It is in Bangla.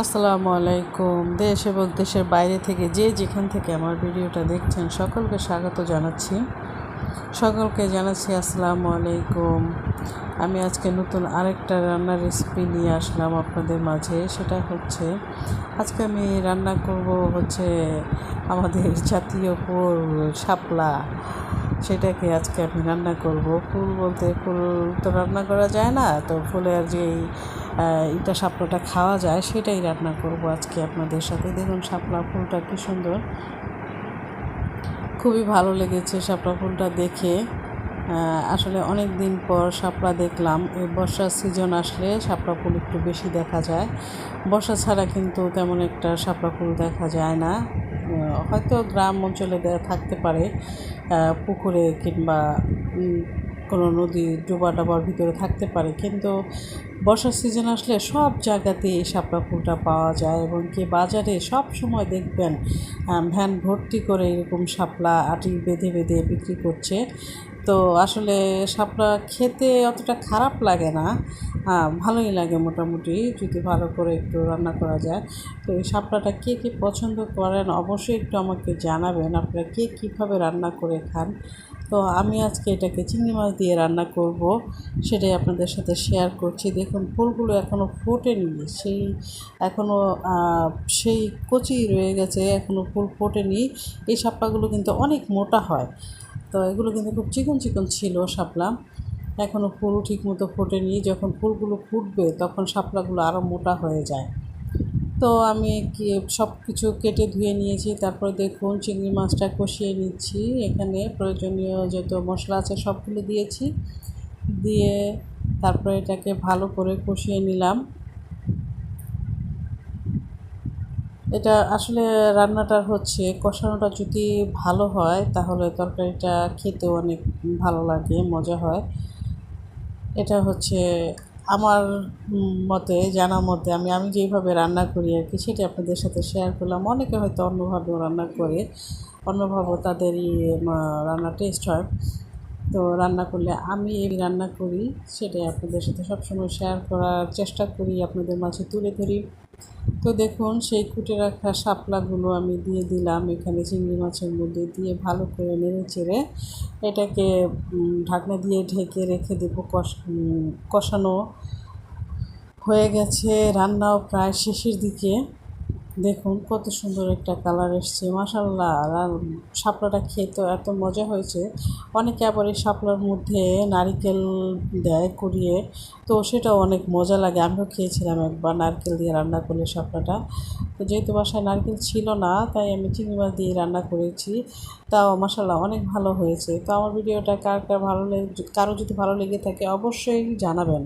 আসসালামু আলাইকুম। দেশ এবং দেশের বাইরে থেকে যে যেখান থেকে আমার ভিডিওটা দেখছেন, সকলকে স্বাগত জানাচ্ছি। সকলকে জানাচ্ছি আসসালামু আলাইকুম। আমি আজকে নতুন আরেকটা রান্নার রেসিপি নিয়ে আসলাম আপনাদের মাঝে। সেটা হচ্ছে, আজকে আমি রান্না করব হচ্ছে আমাদের জাতীয় ফুল শাপলা। সেটাকে আজকে আমি রান্না করব। ফুল বলতে ফুল তো রান্না করা যায় না, তো ফুলের যে ইটা শাপলাটা খাওয়া যায় সেটাই রান্না করব আজকে আপনাদের সাথে। দেখুন শাপলা ফুলটা কী সুন্দর। খুবই ভালো লেগেছে শাপলা ফুলটা দেখে। আসলে অনেক দিন পর শাপলা দেখলাম। এই বর্ষার সিজন আসলে শাপলা ফুল একটু বেশি দেখা যায়। বর্ষা ছাড়া কিন্তু তেমন একটা শাপলা ফুল দেখা যায় না। হয়তো গ্রাম অঞ্চলে থাকতে পারে পুকুরে কিংবা কোনো নদী ডোবা ডাবার ভিতরে থাকতে পারে। কিন্তু বর্ষার সিজন আসলে সব জায়গাতে এই শাপলা ফুলটা পাওয়া যায় এবং কি বাজারে সব সময় দেখবেন ভ্যান ভর্তি করে এরকম শাপলা আটি বেঁধে বেঁধে বিক্রি করছে। তো আসলে শাপলা খেতে অতটা খারাপ লাগে না। ভালোই লাগে মোটামুটি যদি ভালো করে একটু রান্না করা যায়। তো এই শাপলাটা কে কে পছন্দ করেন অবশ্যই একটু আমাকে জানাবেন আপনারা কে কীভাবে রান্না করে খান। তো আমি আজকে এটাকে চিংড়ি মাছ দিয়ে রান্না করব, সেটাই আপনাদের সাথে শেয়ার করছি। দেখুন, ফুলগুলো এখনও ফোটেনি, সেই এখনও সেই কচি রয়ে গেছে এখনও ফুল ফোটেনি। এই শাপলাগুলো কিন্তু অনেক মোটা হয়। তো এগুলো কিন্তু খুব চিকন চিকন ছিল শাপলা। এখনও ফুল ঠিক মতো ফোটেনি। যখন ফুলগুলো ফুটবে তখন শাপলাগুলো আরও মোটা হয়ে যায়। তো আমি কি সব কিছু কেটে ধুয়ে নিয়েছি। তারপর দেখুন চিংড়ি মাছটা কষিয়ে নিচ্ছি। এখানে প্রয়োজনীয় যত মশলা আছে সবগুলো দিয়েছি। দিয়ে তারপরে এটাকে ভালো করে কষিয়ে নিলাম। এটা আসলে রান্নাটার হচ্ছে, কষানোটা যদি ভালো হয়, তাহলে তরকারিটা খেতেও অনেক ভালো লাগে, মজা হয়। এটা হচ্ছে আমার মতে, জানা মতে, আমি আমি যেইভাবে রান্না করি আর কি, সেটি আপনাদের সাথে শেয়ার করলাম। অনেকে হয়তো অন্যভাবেও রান্না করে, অন্যভাবেও তাদেরই রান্না টেস্ট হয়। তো রান্না করলে আমি এই রান্না করি, সেটাই আপনাদের সাথে সবসময় শেয়ার করার চেষ্টা করি, আপনাদের মাঝে তুলে ধরি। তো দেখুন, সেই কুটে রাখা শাপলাগুলো আমি দিয়ে দিলাম। এখানে চিংড়ি মাছের মধ্যে দিয়ে ভালো করে নেড়ে চেড়ে এটাকে ঢাকনা দিয়ে ঢেকে রেখে দেবো। কষানো হয়ে গেছে। রান্নাও প্রায় শেষের দিকে। দেখুন, কত সুন্দর একটা কালার এসছে। মাসাল্লাহ শাপলাটা তো এত মজা হয়েছে। অনেকে আবার এই শাপলার মধ্যে নারিকেল দেয় করিয়ে তো সেটাও অনেক মজা লাগে। আমিও খেয়েছিলাম একবার নারকেল দিয়ে রান্না করলে শাপলাটা। তো যেহেতু বাসায় নারকেল ছিল না, তাই আমি চিংড়ি মাছ দিয়ে রান্না করেছি। তাও মাসাল্লাহ অনেক ভালো হয়েছে। তো আমার ভিডিওটা কার কার ভালো লেগে কারও যদি ভালো লেগে থাকে অবশ্যই জানাবেন।